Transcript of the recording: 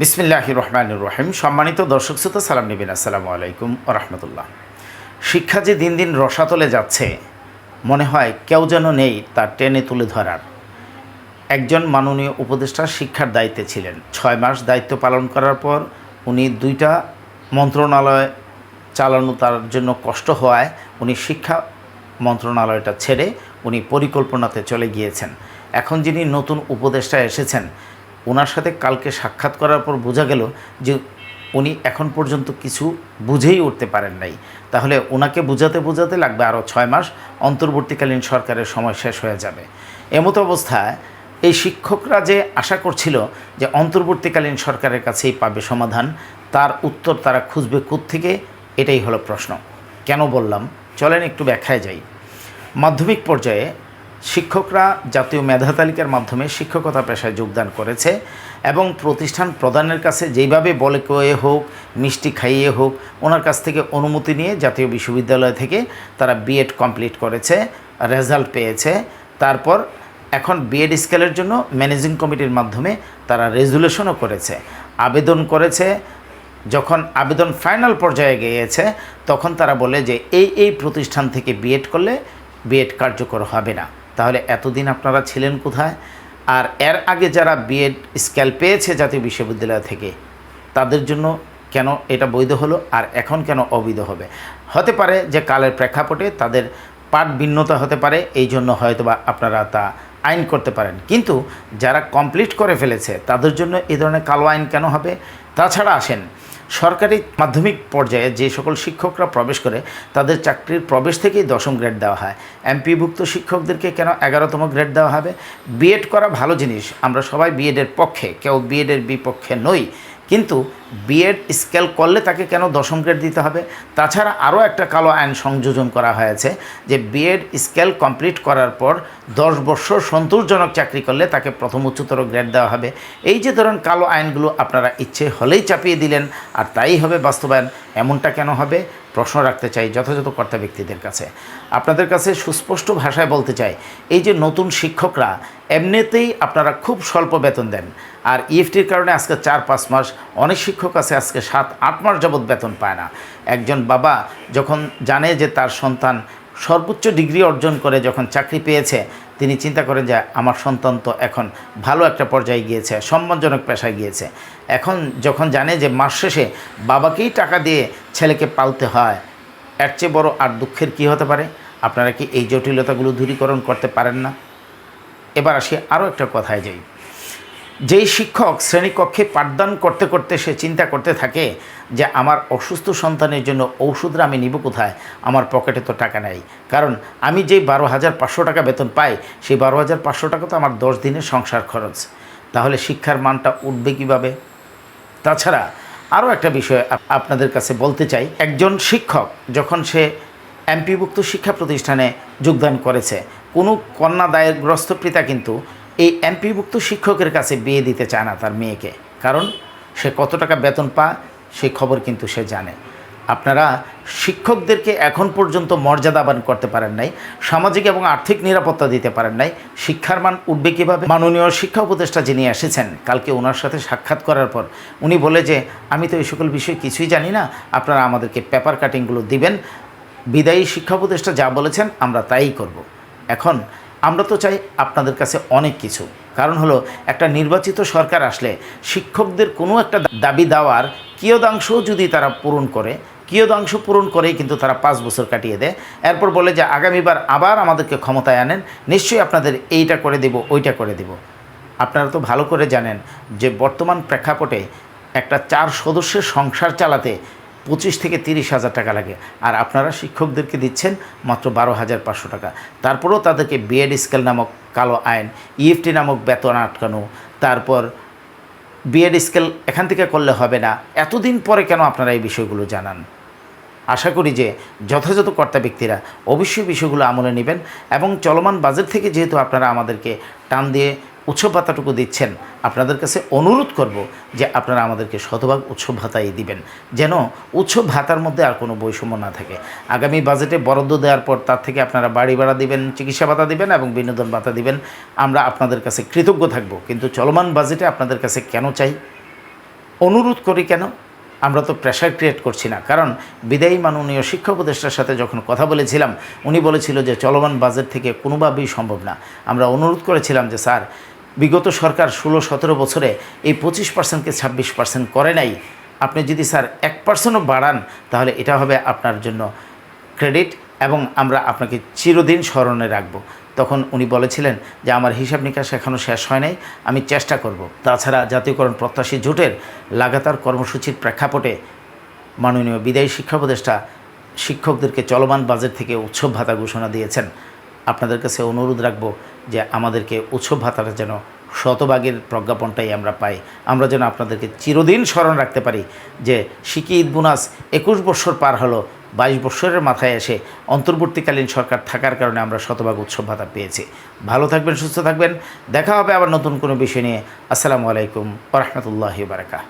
বিসমিল্লাহ রহমান রহিম। সম্মানিত দর্শক শ্রোতা, সালাম নিবিন। আসসালামু আলাইকুম রহমতুল্লাহ। শিক্ষা যে দিন দিন রসাতলে যাচ্ছে, মনে হয় কেউ যেন নেই তার টেনে তুলে ধরার। একজন মাননীয় উপদেষ্টা শিক্ষার দায়িত্বে ছিলেন। ছয় মাস দায়িত্ব পালন করার পর উনি দুইটা মন্ত্রণালয় চালানো তার জন্য কষ্ট হওয়ায় উনি শিক্ষা মন্ত্রণালয়টা ছেড়ে উনি পরিকল্পনাতে চলে গিয়েছেন। এখন যিনি নতুন উপদেষ্টা এসেছেন ওনার সাথে কালকে সাক্ষাৎ করার পর বোঝা গেল যে উনি এখন পর্যন্ত কিছু বুঝেই উঠতে পারেন নাই। তাহলে ওনাকে বোঝাতে বোঝাতে লাগবে আরও ছয় মাস, অন্তর্বর্তীকালীন সরকারের সময় শেষ হয়ে যাবে। এমতো অবস্থায় এই শিক্ষকরা যে আশা করছিল যে অন্তর্বর্তীকালীন সরকারের কাছেই পাবে সমাধান, তার উত্তর তারা খুঁজবে থেকে এটাই হলো প্রশ্ন। কেন বললাম? চলেন একটু ব্যাখ্যায় যাই। মাধ্যমিক পর্যায়ে শিক্ষকরা জাতীয় মেধা তালিকার মাধ্যমে শিক্ষকতা পেশায় যোগদান করেছে এবং প্রতিষ্ঠান প্রদানের কাছে যেইভাবে বলে কয়ে হোক, মিষ্টি খাইয়ে হোক, ওনার কাছ থেকে অনুমতি নিয়ে জাতীয় বিশ্ববিদ্যালয় থেকে তারা বিএড কমপ্লিট করেছে রেজাল্ট পেয়েছে। তারপর এখন বিএড স্কেলের জন্য ম্যানেজিং কমিটির মাধ্যমে তারা রেজুলেশনও করেছে। আবেদন করেছে, যখন আবেদন ফাইনাল পর্যায়ে গিয়েছে, তখন তারা বলে যে এই এই প্রতিষ্ঠান থেকে বিএড করলে বিএড কার্যকর হবে না। তাহলে এতদিন আপনারা ছিলেন কোথায়? আর এর আগে যারা বিএড স্কেল পেয়েছে জাতীয় বিশ্ববিদ্যালয় থেকে, তাদের জন্য কেন এটা বৈধ হলো আর এখন কেন অবৈধ হবে? হতে পারে যে কালের প্রেক্ষাপটে তাদের পাঠ ভিন্নতা হতে পারে, এই জন্য হয়তোবা আপনারা তা আইন করতে পারেন। কিন্তু যারা কমপ্লিট করে ফেলেছে, তাদের জন্য এই ধরনের কালো আইন কেন হবে? তাছাড়া আসেন সরকারি মাধ্যমিক পর্যায়ে যে সকল শিক্ষকরা প্রবেশ করে, তাদের চাকরির প্রবেশ থেকেই দশম গ্রেড দেওয়া হয়। এমপিভুক্ত শিক্ষকদেরকে কেন এগারোতম গ্রেড দেওয়া হবে? বিএড করা ভালো জিনিস। আমরা সবাই বিএডের পক্ষে, কেউ বিএডের বিপক্ষে নই। কিন্তু বিএড স্কেল করলে তাকে কেন দশম গ্রেড দিতে হবে? তাছাড়া আরও একটা কালো আইন সংযোজন করা হয়েছে যে বিএড স্কেল কমপ্লিট করার পর দশ বছর সন্তোষজনক চাকরি করলে তাকে প্রথম উচ্চতর গ্রেড দেওয়া হবে। এই যে ধরুন কালো আইনগুলো আপনারা ইচ্ছে হলেই চাপিয়ে দিলেন, আর তাই হবে বাস্তবায়ন। এমনটা কেন হবে? প্রশ্ন রাখতে চাই যথাযথ কর্তা ব্যক্তিদের কাছে। আপনাদের কাছে সুস্পষ্ট ভাষায় বলতে চাই, এই যে নতুন শিক্ষকরা, এমনিতেই আপনারা খুব স্বল্প বেতন দেন। আর ইএফটির কারণে আজকে চার, পাঁচ মাস অনেক শিক্ষক আছে, আজকে সাত, আট মাস যাবৎ বেতন পায় না। একজন বাবা যখন জানে যে তার সন্তান সর্বোচ্চ ডিগ্রি অর্জন করে, যখন চাকরি পেয়েছে তিনি চিন্তা করেন যে আমার সন্তান তো এখন ভালো একটা পর্যায়ে গিয়েছে, সম্মানজনক পেশায় গিয়েছে। এখন যখন জানে যে মাস শেষে বাবাকেই টাকা দিয়ে ছেলেকে পালতে হয়, এর চেয়ে বড় আর দুঃখের কি হতে পারে? আপনারা কি এই জটিলতাগুলো দূরীকরণ করতে পারেন না? এবার আসি আরও একটা কথায় যাই। যেই শিক্ষক শ্রেণীকক্ষে পাঠদান করতে করতে সে চিন্তা করতে থাকে যে আমার অসুস্থ সন্তানের জন্য ঔষধরা আমি নিব কোথায়? আমার পকেটে তো টাকা নেই। কারণ আমি যেই বারো হাজার পাঁচশো টাকা বেতন পাই, সেই বারো হাজার পাঁচশো টাকা তো আমার দশ দিনের সংসার খরচ। তাহলে শিক্ষার মানটা উঠবে কীভাবে? তাছাড়া আরও একটা বিষয় আপ- আপনাদের কাছে বলতে চাই। একজন শিক্ষক যখন সে এমপিভুক্ত শিক্ষা প্রতিষ্ঠানে যোগদান করেছে, কোনো কন্যা দায়েরগ্রস্ত পিতা কিন্তু এই এমপিভুক্ত শিক্ষকের কাছে বিয়ে দিতে চায় না তার মেয়েকে। কারণ সে কত টাকা বেতন পায় সেই খবর কিন্তু সে জানে। আপনারা শিক্ষকদেরকে এখন পর্যন্ত মর্যাদাবান করতে পারেন নাই, সামাজিক এবং আর্থিক নিরাপত্তা দিতে পারেন নাই। শিক্ষার মান উঠবে কীভাবে? মাননীয় শিক্ষা উপদেষ্টা যিনি এসেছেন, কালকে ওনার সাথে সাক্ষাৎ করার পর উনি বলে যে, আমি তো এই সকল বিষয়ে কিছুই জানি না, আপনারা আমাদেরকে পেপার কাটিংগুলো দিবেন। বিদায়ী শিক্ষা উপদেষ্টা যা বলেছেন, আমরা তাই করব। এখন আমরা তো চাই আপনাদের কাছে অনেক কিছু। কারণ হলো, একটা নির্বাচিত সরকার আসলে শিক্ষকদের কোনো একটা দাবি দেওয়ার কিয়দাংশ যদি তারা পূরণ করে, কিয়দাংশ পূরণ করেই কিন্তু তারা পাঁচ বছর কাটিয়ে দেয়। এরপর বলে যে, আগামীবার আবার আমাদেরকে ক্ষমতায় আনেন, নিশ্চয়ই আপনাদের এইটা করে দেব, ওইটা করে দেব। আপনারা তো ভালো করে জানেন যে, বর্তমান প্রেক্ষাপটে একটা চার সদস্যের সংসার চালাতে পঁচিশ থেকে তিরিশ হাজার টাকা লাগে। আর আপনারা শিক্ষকদেরকে দিচ্ছেন মাত্র বারো হাজার পাঁচশো টাকা। তারপরেও তাদেরকে বিএড স্কেল নামক কালো আইন ইএফটি নামক বেতন আটকানো, তারপর বিএড স্কেল এখান থেকে করলে হবে না। এতদিন পরে কেন আপনারা এই বিষয়গুলো জানান? আশা করি যে যথাযথ কর্তা ব্যক্তিরা অবশ্যই বিষয়গুলো আমলে নেবেন এবং চলমান বাজেট থেকে যেহেতু আপনারা আমাদেরকে টান দিয়ে উৎসব ভাতাটুকু দিচ্ছেন, আপনাদের কাছে অনুরোধ করব যে আপনারা আমাদেরকে শতভাগ উৎসব ভাতাই দিবেন, যেন উৎসব ভাতার মধ্যে আর কোনো বৈষম্য না থাকে। আগামী বাজেটে বরাদ্দ দেওয়ার পর তার থেকে আপনারা বাড়ি ভাড়া দিবেন, চিকিৎসা ভাতা দিবেন এবং বিনোদন ভাতা দিবেন। আমরা আপনাদের কাছে কৃতজ্ঞ থাকব, কিন্তু চলমান বাজেটে আপনাদের কাছে কেন চাই? অনুরোধ করি কেন? আমরা তো প্রেশার ক্রিয়েট করছি না, কারণ বিদায়ী মাননীয় শিক্ষা উপদেষ্টার সাথে যখন কথা বলেছিলাম, উনি বলেছিল যে চলমান বাজেট থেকে কোনোভাবেই সম্ভব না। আমরা অনুরোধ করেছিলাম যে, স্যার বিগত সরকার ষোলো, সতেরো বছরে এই পঁচিশ পার্সেন্টকে ছাব্বিশ পার্সেন্ট করে নাই। আপনি যদি স্যার এক পার্সেন্টও বাড়ান, তাহলে এটা হবে আপনার জন্য ক্রেডিট এবং আমরা আপনাকে চিরদিন স্মরণে রাখব। তখন উনি বলেছিলেন যে, আমার হিসাব নিকাশ এখনও শেষ হয় নাই, আমি চেষ্টা করব। তাছাড়া জাতীয়করণ প্রত্যাশী জোটের লাগাতার কর্মসূচির প্রেক্ষাপটে মাননীয় বিদায়ী শিক্ষা উপদেষ্টা শিক্ষকদেরকে চলমান বাজেট থেকে উৎসব ভাতা ঘোষণা দিয়েছেন। আপনাদের কাছে অনুরোধ রাখব যে আমাদেরকে উৎসব ভাতাটা যেন শতভাগের প্রজ্ঞাপনটাই আমরা পাই। আমরা যেন আপনাদেরকে চিরদিন স্মরণ রাখতে পারি যে শিকি ঈদ বোনাস একুশ বছর পার হলো, বাইশ বছরের মাথায় এসে অন্তর্বর্তীকালীন সরকার থাকার কারণে আমরা শতভাগ উৎসব ভাতা পেয়েছি। ভালো থাকবেন, সুস্থ থাকবেন। দেখা হবে আবার নতুন কোনো বিষয় নিয়ে। আসসালামু আলাইকুম রহমতুল্লাহি বারাকা